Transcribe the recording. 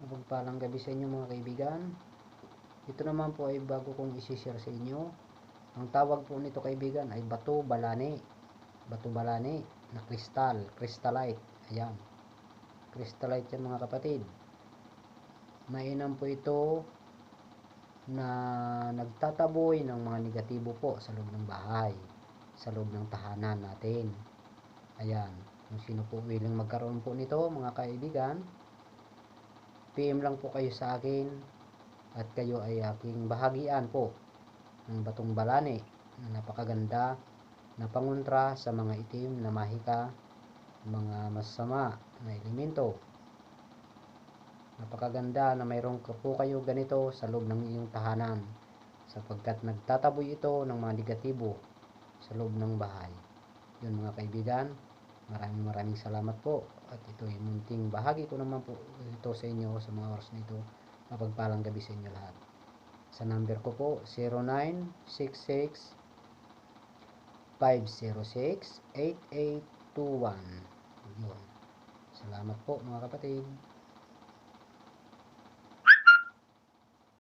Mapagpalang gabi sa inyo mga kaibigan. Ito naman po ay bago kong isi-share sa inyo. Ang tawag po nito kaibigan ay bato balani. Bato balani na kristal, crystallite. Ayan. Crystallite yan mga kapatid. Mainam po ito na nagtataboy ng mga negatibo po sa loob ng bahay, sa loob ng tahanan natin. Ayan. Kung sino po willing magkaroon po nito mga kaibigan, PM lang po kayo sa akin at kayo ay aking bahagian po ng batong balani na napakaganda na pangontra sa mga itim na mahika, mga masama na elemento. Napakaganda na mayroon ka po kayo ganito sa loob ng iyong tahanan sapagkat nagtataboy ito ng mga negatibo sa loob ng bahay. Yun mga kaibigan, maraming maraming salamat po at ito ay munting bahagi ko naman po ito sa inyo sa mga oras na ito. Mapagpalang gabi sa inyo lahat. Sa number ko po 0966 506 8821. Yun. Salamat po mga kapatid.